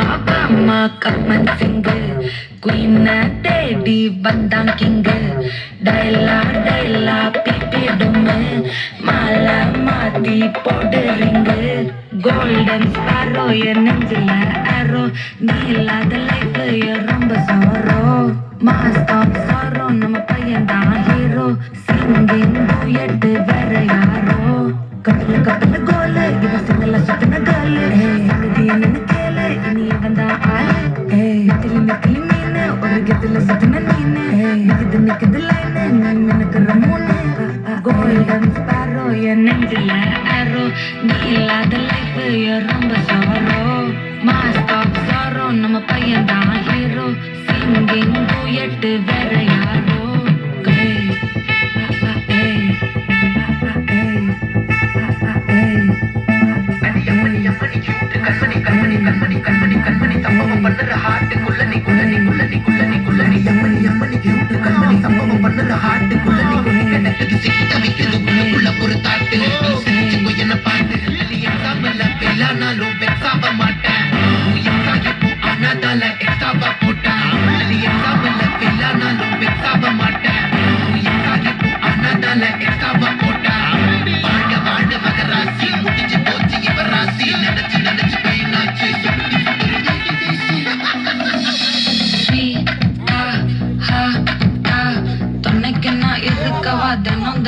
அம்மா கம்மன் சிங்கு. குயின்ன தேடி வந்தான் கிங்கு. டைலா டைலா பிபி டும்மு. மாலை மாத்தி போடுறீங்க கோல்டன் ஸ்பாரோ என் நெஞ்சில ஆரோ நீ இல்லாத லைஃப் ரொம்ப சாரோ மாஸ்டாப் சாரோ நம்ம பையன் தான் ஹீரோ சிங்கிங் நிக்குது நிக்குது லைனு நீ மூணு கோல்டன் ஸ்பாரோ என் ஆரோ நீ இல்லாத லைஃப் ரொம்ப சவரோ நீ,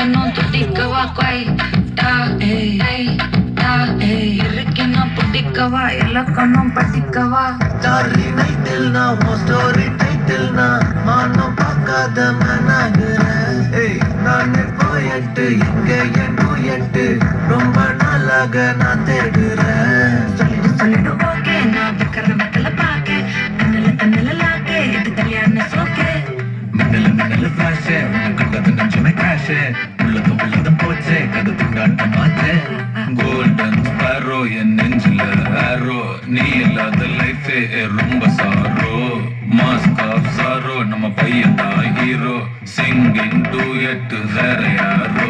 தினம் துடிக்கவா கொய் டா ஏய் ஏய், டா ஏய் இருக்கேன் நான் பிடிக்கவா? இலக்கணம் படிக்கவா ஸ்டாரி நைட்டில் நான் உன் ஸ்டோரி டைட்டில் நான் மானம் பார்க்காத மனாகிறேன் ஏய் நான் போயிட்டு எங்க என் போயிட்டு ரொம்ப நாளாக நான் தேடுறேன். மின்னல ஃபிளாஷ் உள்ளது போச்சே. கதை திண்டாட்டம் ஆச்சே கோல்டன் ஸ்பாரோ என் நெஞ்சில ஆரோ நீ இல்லாத லைஃபே ரொம்ப சாரோ மாஸ்க் ஆஃப் சாரோ நம்ம பையன் தான் ஹீரோ சிங்கிங் டூ எட்டு வேற யாரோ.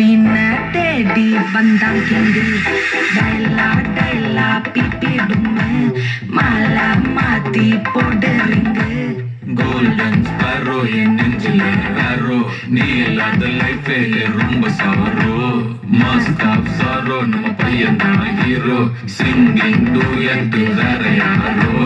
குயின தேடி வந்தான் கிங்கு டைலா டைலா பிபி டும்மு மாலா மாத்தி போடு ரிங்கு கோல்டன் ஸ்பரோ என் நெஞ்சில ஆரோ நீ இல்லாத லைஃபே ரொம்ப சவரோ மாஸ்க் ஆஃப் சாரோ நம்ம பையன் தான் ஹீரோ சிங்கிங் டூ டூயட் வேற யாரோ